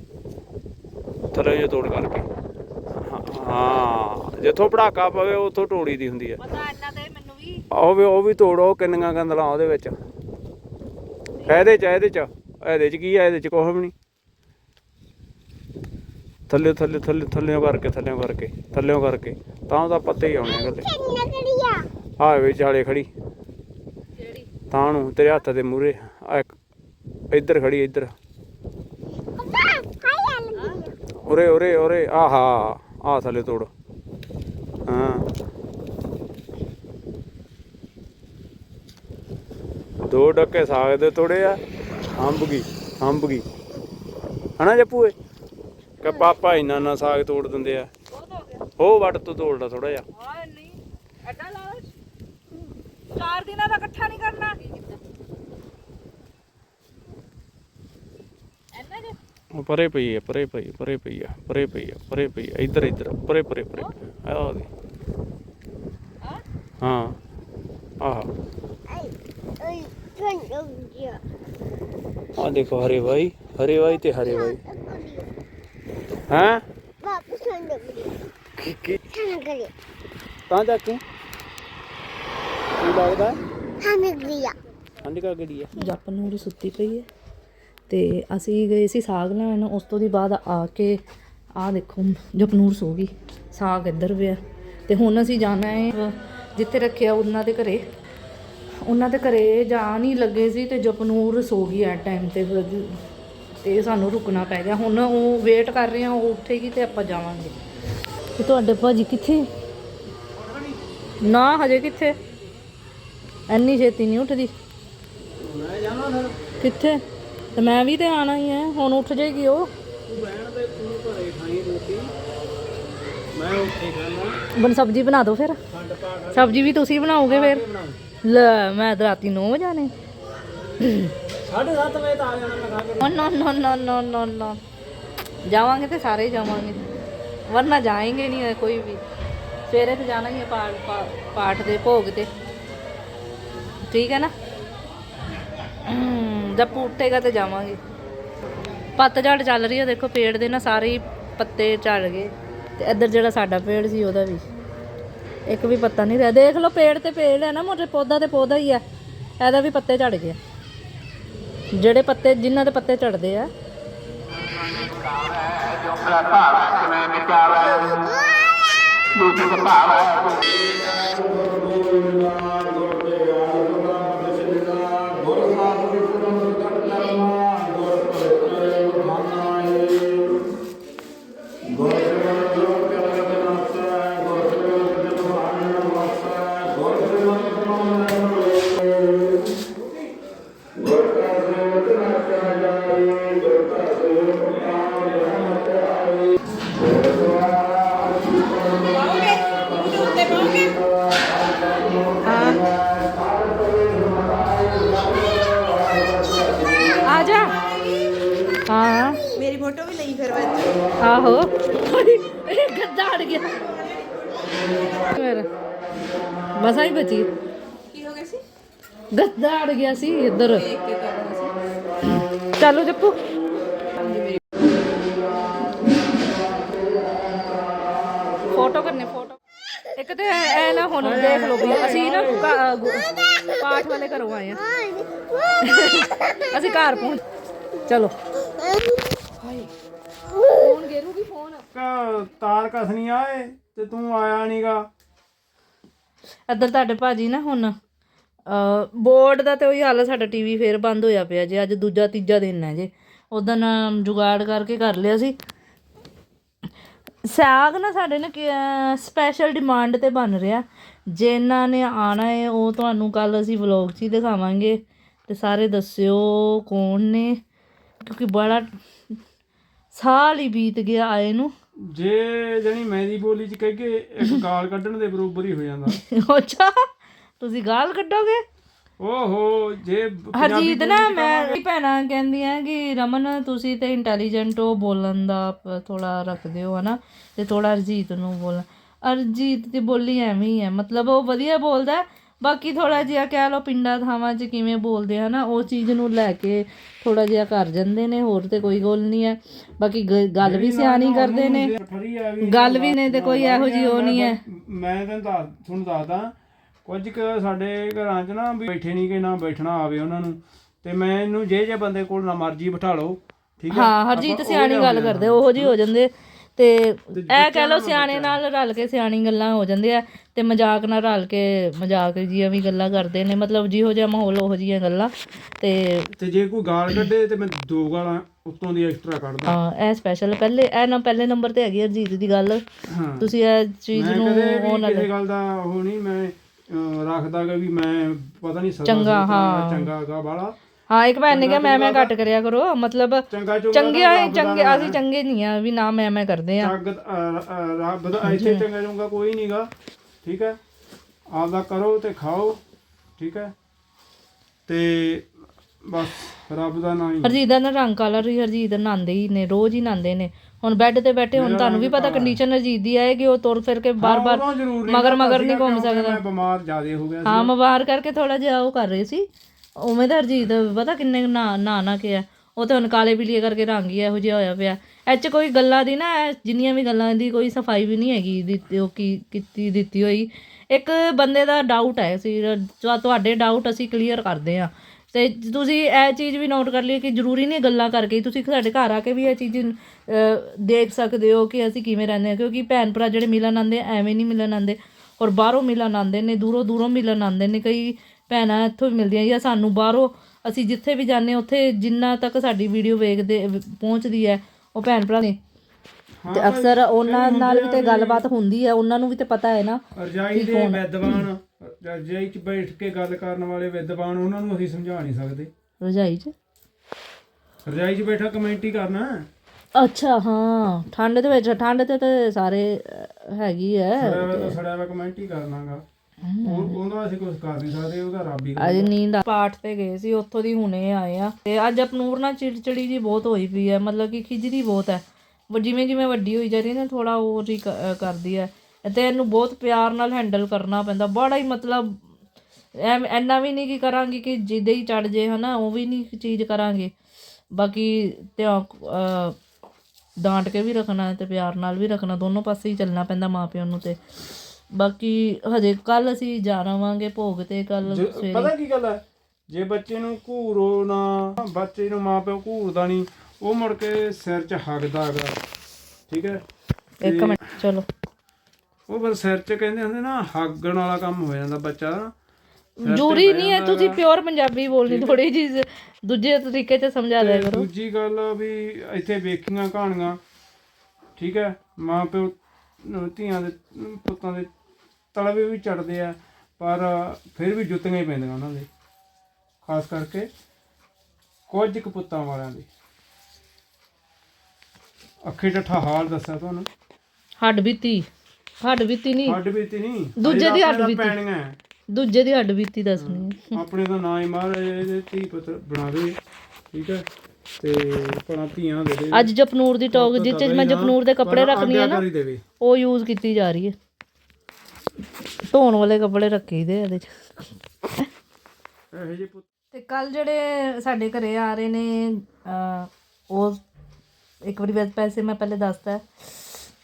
Speaker 2: ਥੱਲੇ ਜੇ ਤੋੜ ਕਰਕੇ। ਹਾਂ- ਜਿੱਥੋਂ ਪੜਾਕਾ ਪਵੇ, ਉੱਥੋਂ ਟੋੜੀ ਦੀ ਹੁੰਦੀ ਹੈ
Speaker 1: ਪਤਾ
Speaker 2: ਉਹ ਵੀ ਉਹ ਵੀ ਤੋੜੋ ਕਿੰਨੀਆਂ ਗੰਦਲਾਂ ਉਹਦੇ ਵਿੱਚ। ਇਹਦੇ ਚ ਇਹਦੇ ਚ ਇਹਦੇ ਚ ਕੀ ਹੈ ਇਹਦੇ ਚ ਕੁਛ ਵੀ ਨਹੀਂ। ਥੱਲੇ ਥੱਲੇ ਥੱਲੇ ਥੱਲਿਓਂ ਕਰਕੇ ਥੱਲਿਓਂ ਕਰਕੇ ਥੱਲਿਓਂ ਕਰਕੇ। ਤਾਂ ਤਾਂ ਪੱਤੇ ਹੀ ਆਉਣੇ ਆ ਗੱਲੇ ਆਹ ਵਿੱਚ ਹਾਲੇ ਖੜੀ।
Speaker 1: ਕਿਹੜੀ?
Speaker 2: ਤਾਂ ਨੂੰ ਤੇਰੇ ਹੱਥ ਦੇ ਮੂਰੇ ਆ ਇੱਕ ਇੱਧਰ ਖੜੀ ਇੱਧਰ। ਉਰੇ ਉਰੇ ਉਰੇ। ਆਹਾ ਆ ਥੱਲੇ ਤੋੜ। ਹਾਂ। ਦੋ ਡੱਕੇ ਸਾਗ ਦੇ ਤੋੜੇ ਆ ਅੰਬ ਗਈ ਅੰਬ ਗਈ। ਹਨਾ ਜੱਪੂ ਏ ਕਿ ਪਾਪਾ ਇੰਨਾ ਨਾ ਸਾਗ ਤੋੜ ਦਿੰਦੇ ਆ।
Speaker 1: ਹੋ
Speaker 2: ਵੱਟ ਤੋਂ ਤੋੜਦਾ ਥੋੜਾ ਜਿਹਾ।
Speaker 1: ਹਾਂ ਨਹੀਂ ਐਡਾ ਲਾਲਚ। ਚਾਰ ਦਿਨਾਂ ਦਾ ਇਕੱਠਾ ਨਹੀਂ ਕਰਨਾ। ਐਨਾ ਜੇ।
Speaker 2: ਉਹ ਪਰੇ ਪਈ ਆ ਪਰੇ ਪਈ ਪਰੇ ਪਈ ਆ ਪਰੇ ਪਈ ਆ ਪਰੇ ਪਈ ਆ। ਇੱਧਰ ਇੱਧਰ ਪਰੇ ਪਰੇ ਪਰੇ। ਆ ਦੇ
Speaker 1: ਹਾਂ
Speaker 2: ਆਹ
Speaker 3: ਆਈ ਓਏ ਕਿੰਨਾ ਕਰੀਆ
Speaker 2: ਆ ਦੇਖੋ ਹਰੇ ਭਾਈ ਹਰੇ ਭਾਈ ਤੇ ਹਰੇ ਭਾਈ ਹਾਂ?
Speaker 3: ਵਾਪਸ ਕਿੰਨਾ
Speaker 2: ਕੀ ਕੀ? ਤਾਂ ਜਾ ਕੇ ਕੀ ਲੱਗਦਾ?
Speaker 3: ਹਮੇ ਕਰੀਆ
Speaker 2: ਠੰਡ
Speaker 1: ਜੱਪ ਨੂਰੀ ਸੁੱਤੀ ਪਈ ਹੈ ਤੇ ਅਸੀਂ ਗਏ ਸੀ ਸਾਗ ਲੈਣ, ਉਸ ਤੋਂ ਦੀ ਬਾਅਦ ਆ ਕੇ ਆ ਦੇਖੋ, ਜਪਨੂਰ ਸੋ ਗਈ। ਸਾਗ ਇੱਧਰ ਪਿਆ। ਤੇ ਹੁਣ ਅਸੀਂ ਜਾਣਾ ਹੈ ਜਿੱਥੇ ਰੱਖਿਆ ਉਹਨਾਂ ਦੇ ਘਰੇ। ਉਹਨਾਂ ਦੇ ਘਰੇ ਜਾਣ ਹੀ ਲੱਗੇ ਸੀ ਤੇ ਜਪਨੂਰ ਸੋ ਗਈ ਐ ਟਾਈਮ ਤੇ ਤੇ ਸਾਨੂੰ ਰੁਕਣਾ ਪੈ ਗਿਆ। ਹੁਣ ਉਹ ਵੇਟ ਕਰ ਰਹੇ ਆ ਉਹ ਉੱਠੇਗੀ ਤੇ ਆਪਾਂ ਜਾਵਾਂਗੇ। ਤੇ ਤੁਹਾਡੇ ਭਾਜੀ ਕਿੱਥੇ? ਨਾ ਹਜੇ ਕਿੱਥੇ? ਐਨੀ ਛੇਤੀ ਨਹੀਂ ਉੱਠਦੀ।
Speaker 2: ਮੈਂ ਜਾਣਾ ਫਿਰ
Speaker 1: ਕਿੱਥੇ? ਤੇ ਮੈਂ ਵੀ ਤੇ ਆਣਾ ਹੀ ਹੈ ਹੁਣ ਉੱਠ ਜਾਏਗੀ ਉਹ।
Speaker 2: ਤੂੰ ਬਹਿਣ ਦੇ ਤੂੰ ਘਰੇ ਖਾਈ ਰੋਟੀ ਮੈਂ ਉੱਥੇ ਖਾਣਾ
Speaker 1: ਬਣ ਸਬਜ਼ੀ ਬਣਾ ਦਿਓ ਫਿਰ। ਸਬਜ਼ੀ ਵੀ ਤੁਸੀਂ ਬਣਾਓਗੇ ਫਿਰ? ਲੈ ਮੈਂ ਤਾਂ ਰਾਤੀ 9 ਵਜੇ ਆਣੇ
Speaker 2: 7:30 ਵਜੇ ਤਾਂ ਆ ਜਾਣਾ ਮੈਂ ਖਾ ਕੇ।
Speaker 1: ਨੋ ਨੋ ਨੋ ਨੋ ਨੋ ਨੋ ਜਾਵਾਂਗੇ ਤੇ ਸਾਰੇ ਜਾਵਾਂਗੇ। ਵਰਨਾ ਜਾਏਂਗੇ ਨਹੀਂ ਕੋਈ ਵੀ। ਸਵੇਰੇ ਤੇ ਜਾਣਾ ਹੀ ਪਾਠ ਪਾਠ ਦੇ ਭੋਗ ਤੇ ਠੀਕ ਹੈ ਨਾ? ਜਦ ਉੱਠੇਗਾ ਤੇ ਜਾਵਾਂਗੇ। ਪੱਤਝੜ ਚੱਲ ਰਹੀ ਹੈ ਦੇਖੋ ਪੇੜ ਦੇ ਨਾ ਸਾਰੇ ਪੱਤੇ ਝੜ ਗਏ। ਤੇ ਇੱਧਰ ਜਿਹੜਾ ਸਾਡਾ ਪੇੜ ਸੀ ਉਹਦਾ ਵੀ। ਇੱਕ ਵੀ ਪੱਤਾ ਨਹੀਂ ਰਿਹਾ। ਦੇਖ ਲਓ ਪੇੜ ਤੇ ਪੇੜ ਹੈ ਨਾ, ਮੋਟੇ ਪੌਦਾ ਤੇ ਪੌਦਾ ਹੀ ਆ ਇਹਦਾ ਵੀ ਪੱਤੇ ਝੜ ਗਏ। ਜਿਹੜੇ ਪੱਤੇ, ਜਿਨ੍ਹਾਂ ਦੇ ਪੱਤੇ ਝੜਦੇ ਆ। ਆ ਮਸਾ ਹੀ ਬਚੀ
Speaker 4: ਕੀ ਹੋ ਗਿਆ ਸੀ?
Speaker 1: ਗੱਦਾ ਅੜ ਗਿਆ ਸੀ ਇੱਧਰ।
Speaker 4: ਕੇ
Speaker 1: ਚਲੋ ਜੱਪੂ। ਫੋਟੋ ਕਰਨੇ ਫੋਟੋ। ਇੱਕ ਤੇ ਐ ਨਾ ਹੁਣ ਦੇਖ ਲਓ ਵੀ ਅਸੀਂ ਨਾ ਗੁ- ਪਾਠ ਵਾਲੇ ਘਰੋਂ ਆਏ ਆ। ਅਸੀਂ ਘਰ ਪਹੁੰਚ ਚਲੋ। ਫੋਨ ਗੇਰੂਗੀ ਫੋਨ।
Speaker 2: ਤਾਰ ਕਸਨੀ ਆਏ ਤੇ ਤੂੰ ਆਇਆ ਨਹੀਂਗਾ
Speaker 1: ਇੱਧਰ ਤੁਹਾਡੇ ਭਾਜੀ ਨਾ ਹੁਣ ਬੋਰਡ ਦਾ ਤੇ ਉਹੀ ਹਾਲ ਹੈ ਸਾਡਾ ਟੀਵੀ ਫੇਰ ਬੰਦ ਹੋਇਆ ਪਿਆ ਜੇ, ਅੱਜ ਦੂਜਾ ਤੀਜਾ ਦਿਨ ਹੈ ਜੇ। ਉਦੋਂ ਜੁਗਾੜ ਕਰਕੇ ਕਰ ਲਿਆ ਸੀ। ਸਾਗ ਨਾ ਸਾਡੇ ਨਾ ਸਪੈਸ਼ਲ ਡਿਮਾਂਡ ਤੇ ਬਣ ਰਿਹਾ। ਜਿਨ੍ਹਾਂ ਨੇ ਆਣਾ ਹੈ ਉਹ ਤੁਹਾਨੂੰ ਕੱਲ ਅਸੀਂ ਵਲੌਗ 'ਚ ਹੀ ਦਿਖਾਵਾਂਗੇ। ਤੇ ਸਾਰੇ ਦੱਸਿਓ ਕੌਣ ਨੇ, ਕਿਉਂਕਿ ਬੜਾ ਸਾਲ ਹੀ ਬੀਤ ਗਿਆ ਆਏ ਨੂੰ।
Speaker 2: ਜੇ ਜਣੀ ਮੈਂ ਦੀ ਬੋਲੀ ਚ ਕਹਿ ਕੇ ਇੱਕ ਗਾਲ ਕੱਢਣ ਦੇ ਬਰੋਬਰ ਹੀ ਹੋ ਜਾਂਦਾ।
Speaker 1: ਅੱਛਾ ਤੁਸੀਂ ਗਾਲ ਕੱਢੋਗੇ?
Speaker 2: ਓਹੋ ਜੇ
Speaker 1: ਹਰਜੀਤ ਨਾ ਮੈਂ ਭੈਣਾਂ ਕਹਿੰਦੀਆਂ ਕਿ ਰਮਨ ਤੁਸੀਂ ਤੇ ਇੰਟੈਲੀਜੈਂਟ ਹੋ ਬੋਲਣ ਦਾ ਥੋੜਾ ਰੱਖਦੇ ਹੋ ਹਨਾ? ਤੇ ਥੋੜਾ ਹਰਜੀਤ ਨੂੰ ਬੋਲ ਅਰਜੀਤ ਦੀ ਬੋਲੀ ਐਵੇਂ ਹੀ ਹੈ। ਮਤਲਬ ਉਹ ਵਧੀਆ ਬੋਲਦਾ ਹੈ, ਬਾਕੀ ਥੋੜਾ ਜਿਹਾ ਕਹਿ ਲਓ ਪਿੰਡਾਂ ਥਾਵਾਂ 'ਚ ਕਿਵੇਂ ਬੋਲਦੇ ਆ ਨਾ ਉਹ ਚੀਜ਼ ਨੂੰ ਲੈ ਕੇ ਥੋੜਾ ਜਿਹਾ ਕਰ ਜਾਂਦੇ ਨੇ ਹੋਰ ਤੇ ਕੋਈ ਗੱਲ ਨਹੀਂ ਹੈ। ਬਾਕੀ ਗ- ਗੱਲ ਵੀ ਸਿਆਣੀ ਕਰਦੇ ਨੇ।
Speaker 2: ਠਰੀ ਆ ਵੀ
Speaker 1: ਗੱਲ ਵੀ ਨੇ ਤੇ ਕੋਈ ਇਹੋ ਜੀ ਉਹ ਨਹੀਂ ਹੈ।
Speaker 2: ਮੈਂ ਤੈਨੂੰ ਦੱਸ ਤੁਹਾਨੂੰ ਦੱਸਦਾ ਕੁਝ ਕੁ ਸਾਡੇ ਘਰਾਂ 'ਚ ਨਾ ਵੀ ਬੈਠੇ ਨਹੀਂ ਕਿ ਨਾ ਬੈਠਣਾ ਆਵੇ ਉਹਨਾਂ ਨੂੰ। ਤੇ ਮੈਂ ਇਹਨੂੰ ਜੇ ਜੇ ਬੰਦੇ ਕੋਲ ਨਾ ਮਰਜ਼ੀ ਬਿਠਾ ਲਓ ਠੀਕ ਹੈ?
Speaker 1: ਹਾਂ ਹਰਜੀਤ ਸਿਆਣੀ ਗੱਲ ਕਰਦੇ ਉਹੋ ਜੀ ਹੋ ਜਾਂਦੇ। ਤੇ ਇਹ ਕਹਿ ਲਓ ਸਿਆਣੇ ਨਾਲ ਰਲ ਕੇ ਸਿਆਣੀ ਗੱਲਾਂ ਹੋ ਜਾਂਦੀਆਂ ਤੇ ਮਜ਼ਾਕ ਨਾਲ ਰਲ ਕੇ ਮਜ਼ਾਕ ਜੀਆਂ ਵੀ ਗੱਲਾਂ ਕਰਦੇ ਨੇ ਮਤਲਬ ਜਿਹੋ ਜਿਹਾ ਮਾਹੌਲ ਉਹੋ ਜਿਹੀਆਂ ਗੱਲਾਂ ਤੇ
Speaker 2: ਤੇ ਜੇ ਕੋਈ ਗਾਲ ਕੱਢੇ ਤੇ ਮੈਂ ਦੋ ਗਾਲਾਂ ਉੱਤੋਂ ਦੀ ਐਕਸਟਰਾ ਕੱਢਦਾ
Speaker 1: ਹਾਂ ਇਹ ਸਪੈਸ਼ਲ ਪਹਿਲੇ ਇਹ ਨਾ ਪਹਿਲੇ ਨੰਬਰ ਤੇ ਹੈਗੀ ਹਰਜੀਤ ਦੀ ਗੱਲ। ਤੁਸੀਂ ਇਹ ਚੀਜ਼ ਨੂੰ ਉਹ ਨਾ
Speaker 2: ਕਿਸੇ ਗੱਲ ਦਾ ਉਹ ਨਹੀਂ ਮੈਂ ਰੱਖਦਾ ਵੀ ਮੈਂ ਪਤਾ ਨਹੀਂ ਸਦਾ
Speaker 1: ਚੰਗਾ, ਹਾਂ।
Speaker 2: ਚੰਗਾ ਗਾ ਬਾਲਾ
Speaker 1: ਹਾਂ ਇੱਕ ਭੈਣ ਨੇ ਕਿਹਾ ਮੈਂ ਮੈਂ ਘੱਟ ਕਰਿਆ ਕਰੋ। ਮਤਲਬ
Speaker 2: ਚੰਗਾ ਚੁੰਗਾ
Speaker 1: ਚੰਗੇ ਆਏ ਚੰਗੇ ਅਸੀਂ ਚੰਗੇ ਨਹੀਂ ਆ ਵੀ ਨਾ ਮੈਂ ਮੈਂ ਕਰਦੇ ਆ।
Speaker 2: ਅਹ, ਰੱਬ ਦਾ ਇੱਥੇ ਚੰਗਾ ਚੁੰਗਾ ਕੋਈ ਨਹੀਂਗਾ ਠੀਕ ਹੈ? ਆਪਦਾ ਕਰੋ ਤੇ ਖਾਓ। ਠੀਕ ਹੈ? ਤੇ ਬਸ ਰੱਬ ਦਾ ਨਾਮ ਹੀ
Speaker 1: ਹਰਜੀਤ ਦਾ ਨਾ ਰੰਗ ਕਾਲਾ ਰਹੀ ਹਰਜੀਤ ਨਹਾਉਂਦੇ ਹੀ ਨੇ ਰੋਜ਼ ਹੀ ਨਹਾਉਂਦੇ ਨੇ। ਹੁਣ ਬੈੱਡ ਤੇ ਬੈਠੇ ਹੁਣ ਤੁਹਾਨੂੰ ਵੀ ਪਤਾ ਕੰਡੀਸ਼ਨ ਹਰਜੀਤ ਦੀ ਹੈ ਕਿ ਉਹ ਤੁਰ ਫਿਰ ਕੇ ਬਾਰ-ਬਾਰ ਮਗਰ ਮਗਰ ਨਹੀਂ ਘੁੰਮ ਸਕਦਾ।
Speaker 2: ਮੈਂ ਬਿਮਾਰ ਜ਼ਿਆਦੇ ਹੋ ਗਿਆ ਸੀ
Speaker 1: ਹਾਂ ਮਵਾਰ ਕਰਕੇ ਥੋੜਾ ਜਿਹਾ ਉਹ ਕਰ ਰਹੇ ਸੀ। ਉਵੇਂ ਤਾਂ ਹਰਜੀਤ, ਪਤਾ ਕਿੰਨੇ ਨਾ ਨਾ ਨਾ ਕੇ ਆ ਉਹ ਤਾਂ ਹੁਣ ਕਾਲੇ ਪੀਲੀਏ ਕਰਕੇ ਰੰਗ ਹੀ ਇਹੋ ਜਿਹਾ ਹੋਇਆ ਪਿਆ। ਇਹ 'ਚ ਕੋਈ ਗੱਲਾਂ ਦੀ ਨਾ, ਇਹ ਜਿੰਨੀਆਂ ਵੀ ਗੱਲਾਂ ਦੀ ਕੋਈ ਸਫ਼ਾਈ ਵੀ ਨਹੀਂ ਹੈਗੀ ਦਿੱਤੀ ਉਹ ਕੀ, ਕੀਤੀ, ਦਿੱਤੀ ਹੋਈ। ਇੱਕ ਬੰਦੇ ਦਾ ਡਾਊਟ ਹੈ ਸੀ ਤੁਹਾਡੇ ਡਾਊਟ ਅਸੀਂ ਕਲੀਅਰ ਕਰਦੇ ਆ ਤੇ ਤੁਸੀਂ ਇਹ ਚੀਜ਼ ਵੀ ਨੋਟ ਕਰ ਲਈ ਕਿ ਜ਼ਰੂਰੀ ਨਹੀਂ ਗੱਲਾਂ ਕਰਕੇ ਤੁਸੀਂ ਸਾਡੇ ਘਰ ਆ ਕੇ ਵੀ ਇਹ ਚੀਜ਼ ਦੇਖ ਸਕਦੇ ਹੋ ਕਿ ਅਸੀਂ ਕਿਵੇਂ ਰਹਿੰਦੇ ਹਾਂ। ਕਿਉਂਕਿ ਭੈਣ ਭਰਾ ਜਿਹੜੇ ਮਿਲਣ ਆਉਂਦੇ ਐਵੇਂ ਨਹੀਂ ਮਿਲਣ ਆਉਂਦੇ। ਔਰ ਬਾਹਰੋਂ ਮਿਲਣ ਆਉਂਦੇ ਨੇ ਦੂਰੋਂ ਦੂਰੋਂ ਮਿਲਣ ਆਉਂਦੇ ਨੇ। ਕਈ ਭੈਣਾਂ ਇੱਥੋਂ ਵੀ ਮਿਲਦੀਆਂ ਜਾਂ ਸਾਨੂੰ ਬਾਹਰੋਂ ਅਸੀਂ ਜਿੱਥੇ ਵੀ ਜਾਂਦੇ ਉੱਥੇ ਜਿੰਨਾ ਤੱਕ ਸਾਡੀ ਵੀਡੀਓ ਵੇਖਦੇ ਪਹੁੰਚਦੀ ਹੈ ਉਹ ਭੈਣ ਭਰਾ ਨੇ। ਤੇ ਅਕਸਰ ਉਹਨਾਂ ਨਾਲ ਵੀ ਤੇ ਗੱਲਬਾਤ ਹੁੰਦੀ ਹੈ ਉਹਨਾਂ ਨੂੰ ਵੀ ਤੇ ਪਤਾ ਹੈ ਨਾ
Speaker 2: ਰਜਾਈ ਦੇ ਵਿਦਵਾਨ ਰਜਾਈ 'ਚ ਬੈਠ ਕੇ ਗੱਲ ਕਰਨ ਵਾਲੇ ਵਿਦਵਾਨ ਉਹਨਾਂ ਨੂੰ ਅਸੀਂ ਸਮਝਾ ਨਹੀਂ ਸਕਦੇ।
Speaker 1: ਰਜਾਈ 'ਚ?
Speaker 2: ਰਜਾਈ 'ਚ ਬੈਠਾ ਕਮੈਂਟ ਹੀ ਕਰਨਾ।
Speaker 1: ਅੱਛਾ ਹਾਂ ਠੰਡ ਦੇ ਵਿੱਚ ਠੰਡ ਤੇ ਤੇ ਸਾਰੇ ਹੈਗੀ ਹੈ।
Speaker 2: ਸੜਿਆ ਵਾ ਕਮੈਂਟ ਹੀ ਕਰਨਾਗਾ। ਉਹ ਉਹਦਾ ਅਸੀਂ ਕੁਝ ਕਰ ਨਹੀਂ ਸਕਦੇ ਉਹਦਾ ਰੱਬ ਹੀ
Speaker 1: ਅੱਜ ਨੀਂਦ ਆ- ਪਾਠ ਤੇ ਗਏ ਸੀ ਉੱਥੋਂ ਦੀ ਹੁਣੇ ਆਏ ਆ। ਤੇ ਅੱਜ ਅਪਨੂਰ ਨਾਲ ਚਿੜਚਿੜੀ ਜੀ ਬਹੁਤ ਹੋਈ ਪਈ ਹੈ ਮਤਲਬ ਕਿ ਖਿਜਦੀ ਬਹੁਤ ਹੈ ਉਹ ਜਿਵੇਂ ਜਿਵੇਂ ਵੱਡੀ ਹੋਈ ਜਾ ਰਹੀ ਹੈ ਨਾ ਥੋੜਾ ਉਹ ਜੀ ਕ- ਅਹ ਕਰਦੀ ਹੈ ਤੇ ਇਹਨੂੰ ਬਹੁਤ ਪਿਆਰ ਨਾਲ ਹੈਂਡਲ ਕਰਨਾ ਪੈਂਦਾ। ਬੜਾ ਹੀ ਮਤਲਬ ਐਮ ਐਨਾ ਵੀ ਨਹੀਂ ਕਿ ਕਰਾਂਗੇ ਕਿ ਜਿੱਦੇ ਹੀ ਚੜ ਜੇ ਹਨਾ ਉਹ ਵੀ ਨਹੀਂ ਚੀਜ਼ ਕਰਾਂਗੇ। ਬਾਕੀ ਧਿਆਨ ਅਹ, ਡਾਂਟ ਕੇ ਵੀ ਰੱਖਣਾ ਤੇ ਪਿਆਰ ਨਾਲ ਵੀ ਰੱਖਣਾ। ਦੋਨੋਂ ਪਾਸੇ ਹੀ ਚੱਲਣਾ ਪੈਂਦਾ ਮਾਪਿਆਂ ਨੂੰ ਤੇ। ਬਾਕੀ ਹਜੇ ਕੱਲ ਅਸੀਂ ਜਾਣਾਵਾਂਗੇ ਭੋਗ ਤੇ ਕੱਲ
Speaker 2: ਜੇ-
Speaker 1: ਸਵੇਰੇ।
Speaker 2: ਪਤਾ ਕੀ ਗੱਲ ਹੈ? ਜੇ ਬੱਚੇ ਨੂੰ ਘੂਰੋ ਨਾ ਬੱਚੇ ਨੂੰ ਮਾਪਿਓ ਘੂਰਦਾ ਨਹੀਂ ਉਹ ਮੁੜ ਕੇ ਸਿਰ 'ਚ ਹੱਗਦਾ ਹੈਗਾ ਠੀਕ ਹੈ?
Speaker 1: ਇੱਕ ਮਿੰਟ ਚਲੋ।
Speaker 2: ਉਹ ਫਿਰ ਸਿਰ 'ਚ ਕਹਿੰਦੇ ਹੁੰਦੇ ਨਾ ਹੱਗਣ ਵਾਲਾ ਕੰਮ ਹੋ ਜਾਂਦਾ ਬੱਚਾ।
Speaker 1: ਜ਼ਰੂਰੀ ਨਹੀਂ ਹੈ ਤੁਸੀਂ ਪਿਓਰ ਪੰਜਾਬੀ ਬੋਲਣੀ ਥੋੜੀ ਜੀ ਦੂਜੇ ਤਰੀਕੇ ਚ ਸਮਝਾ ਦਿਆ ਕਰੋ।
Speaker 2: ਦੂਜੀ ਗੱਲ ਵੀ ਇੱਥੇ ਵੇਖੀਆਂ ਕਹਾਣੀਆਂ। ਠੀਕ ਹੈ? ਮਾਂ ਪਿਓ ਧੀਆਂ ਦੇ ਪੁੱਤਾਂ ਦੇ ਤਲਵੇ ਵੀ ਚੜਦੇ ਆ ਪਰ ਫਿਰ ਵੀ ਜੁੱਤੀਆਂ ਹੀ ਪੈਂਦੀਆਂ ਉਹਨਾਂ ਦੇ। ਖਾਸ ਕਰਕੇ ਕੁਝ ਕੁ ਪੁੱਤਾਂ ਵਾਲਿਆਂ ਦੇ। ਅੱਖੇ ਟੱਠਾ ਹਾਲ ਦੱਸਿਆ ਤੁਹਾਨੂੰ।
Speaker 1: ਹੱਡ ਬੀਤੀ। ਹੱਡ ਬੀਤੀ ਨਹੀਂ
Speaker 2: ਹੱਡ ਬੀਤੀ ਨਹੀਂ
Speaker 1: ਦੂਜੇ ਦੀ ਹੱਡ ਬੀਤੀ। ਦੂਜੇ ਦੀ ਹੱਡ ਬੀਤੀ ਦੱਸਣੀ।
Speaker 2: ਆਪਣੇ ਦਾ ਨਾਂ ਹੀ ਮਹਾਰਾਜ ਇਹਦੇ ਧੀ ਪੁੱਤ ਬਣਾਵੇ ਠੀਕ ਹੈ। ਤੇ ਭਲਾ ਧੀਆਂ ਦੇ ਦੇ।
Speaker 1: ਅੱਜ ਜਪਨੂਰ ਦੀ ਟੋਕ ਜਿੱਚ ਮੈਂ ਜਪਨੂਰ ਦੇ ਕੱਪੜੇ ਰੱਖਣੀ ਆ ਨਾ
Speaker 2: ਆਗਿਆਕਾਰੀ ਦੇਵੇ।
Speaker 1: ਉਹ ਯੂਜ਼ ਕੀਤੀ ਜਾ ਰਹੀ ਹੈ। ਧੋਣ ਵਾਲੇ ਕੱਪੜੇ ਰੱਖੇ ਦੇ ਇਹਦੇ ਚ।
Speaker 2: ਇਹੋ ਜਿਹੇ ਪੁੱਤ।
Speaker 1: ਤੇ ਕੱਲ ਜਿਹੜੇ ਸਾਡੇ ਘਰੇ ਆ ਰਹੇ ਨੇ ਅਹ, ਉਹ ਇੱਕ ਵਾਰੀ ਵੈਸੇ ਪੈਸੇ ਮੈਂ ਪਹਿਲੇ ਦੱਸਤਾ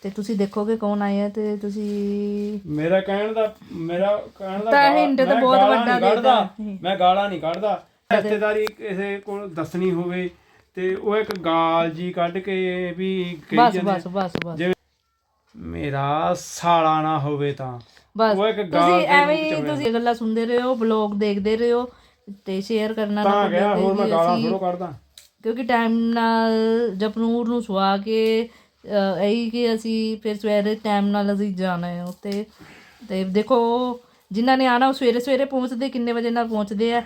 Speaker 1: ਤੇ ਤੁਸੀਂ ਦੇਖੋਗੇ ਕੌਣ ਆਏ ਆ ਤੇ ਤੁਸੀਂ
Speaker 2: ਮੇਰਾ ਕਹਿਣ ਦਾ ਮੇਰਾ ਕਹਿਣ ਦਾ
Speaker 1: ਤਾਂ
Speaker 2: ਗਾਲਾਂ-
Speaker 1: hint ਤਾਂ
Speaker 2: ਮੈਂ
Speaker 1: ਬਹੁਤ
Speaker 2: ਗਾਲਾਂ
Speaker 1: ਵੱਡਾ
Speaker 2: ਨਹੀਂ ਕੱਢਦਾ, ਮੈਂ ਗਾਲਾਂ ਨਹੀਂ ਕੱਢਦਾ। ਰਿਸ਼ਤੇਦਾਰੀ ਕਿਸੇ ਕੋਲ ਦੱਸਣੀ ਹੋਵੇ ਤੇ ਉਹ ਇੱਕ ਗਾਲ ਜੀ ਕੱਢ ਕੇ ਵੀ ਕਹੀ
Speaker 1: ਬਸ
Speaker 2: ਜਾਂਦੇ
Speaker 1: ਬਸ ਬਸ ਬਸ।
Speaker 2: ਜਿਵੇਂ ਮੇਰਾ ਸਾਲਾ ਨਾ ਹੋਵੇ ਤਾਂ।
Speaker 1: ਬਸ।
Speaker 2: ਉਹ ਇੱਕ ਗਾਲ
Speaker 1: ਤੁਸੀਂ
Speaker 2: ਦੇ
Speaker 1: ਐਵੇਂ ਹੀ ਤੁਸੀਂ ਗੱਲਾਂ ਸੁਣਦੇ ਰਹੋ ਬਲੌਗ ਦੇਖਦੇ ਰਹੋ ਤੇ ਸ਼ੇਅਰ ਕਰਨਾ ਨਾ
Speaker 2: ਤਾਂ ਗਿਆ
Speaker 1: ਭੁੱਲਿਓ
Speaker 2: ਹੋਰ ਮੈਂ ਗਾਲਾਂ
Speaker 1: ਅਸੀਂ-
Speaker 2: ਥੋੜੋ ਕੱਢਦਾ।
Speaker 1: ਕਿਉਂਕਿ ਟਾਈਮ ਨਾਲ ਜਪਨੂਰ ਨੂੰ ਸੁਆ ਕੇ ਅਹ, ਇਹੀ ਕਿ ਅਸੀਂ ਫਿਰ ਸਵੇਰੇ ਟਾਈਮ ਨਾਲ ਅਸੀਂ ਜਾਣਾ ਹੈ ਉੱਤੇ ਤੇ ਦੇਖੋ ਜਿਨ੍ਹਾਂ ਨੇ ਆਣਾ ਉਹ ਸਵੇਰੇ ਸਵੇਰੇ ਪਹੁੰਚਦੇ ਕਿੰਨੇ ਵਜੇ ਨਾਲ ਪਹੁੰਚਦੇ ਆ।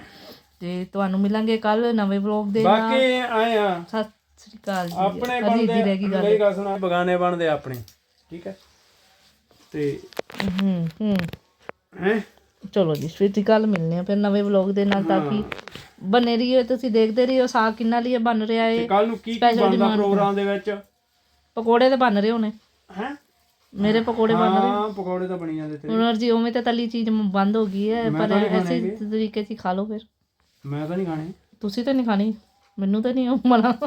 Speaker 1: ਤੇ ਤੁਹਾਨੂੰ ਮਿਲਾਂਗੇ ਕੱਲ ਨਵੇਂ ਵਲੌਗ ਦੇ ਨਾਲ।
Speaker 2: ਬਾਕੀ ਆਏ ਆ।
Speaker 1: ਸਤਿ ਸ੍ਰੀ ਅਕਾਲ ਜੀ।
Speaker 2: ਆਪਣੇ ਬਣਦੇ
Speaker 1: ਰਹਿ ਗੱਲ।
Speaker 2: ਸੁਣਾ ਬਗਾਨੇ ਬਣਦੇ ਆਪਣੇ। ਠੀਕ ਹੈ? ਤੇ
Speaker 1: ਹੂੰ ਹੂੰ।
Speaker 2: ਹੈ?
Speaker 1: ਚਲੋ ਜੀ ਸਵੇਤੀ ਕੱਲ ਮਿਲਨੇ ਆ ਫਿਰ ਨਵੇਂ ਵਲੌਗ ਦੇ ਨਾਲ ਤਾਂ ਕਿ ਬਨੇ ਰਹੀਓ ਤੁਸੀਂ ਦੇਖਦੇ ਰਹੀਓ ਸਾਗ ਕਿੰਨਾ ਲਈ ਬਣ ਰਿਹਾ ਏ।
Speaker 2: ਕੱਲ ਨੂੰ ਕੀ ਕੀ ਬਣਦਾ ਪ੍ਰੋਗਰਾਮ ਦੇ ਵਿੱਚ?
Speaker 1: ਪਕੌੜੇ ਤਾਂ ਬਣ ਰਹੇ ਹੋਣੇ।
Speaker 2: ਹੈ?
Speaker 1: ਮੇਰੇ ਪਕੌੜੇ ਬਣ ਰਹੇ।
Speaker 2: ਹਾਂ ਪਕੌੜੇ ਤਾਂ ਬਣੀ ਜਾਂਦੇ ਤੇਰੇ।
Speaker 1: ਹੁਨਰ ਜੀ ਉਵੇਂ ਤਾਂ ਤਲੀ ਚੀਜ਼ ਬੰਦ ਹੋ ਗਈ ਹੈ ਪਰ ਐਸੇ ਤਰੀਕੇ ਸੀ ਖਾ ਲੋ ਫਿਰ।
Speaker 2: ਮੈਂ ਤਾਂ ਨਹੀਂ ਖਾਣੀ।
Speaker 1: ਤੁਸੀਂ ਤਾਂ ਨਹੀਂ ਖਾਣੀ ਮੈਨੂੰ ਤਾਂ ਨਹੀਂ ਉਹ ਮਨਾ।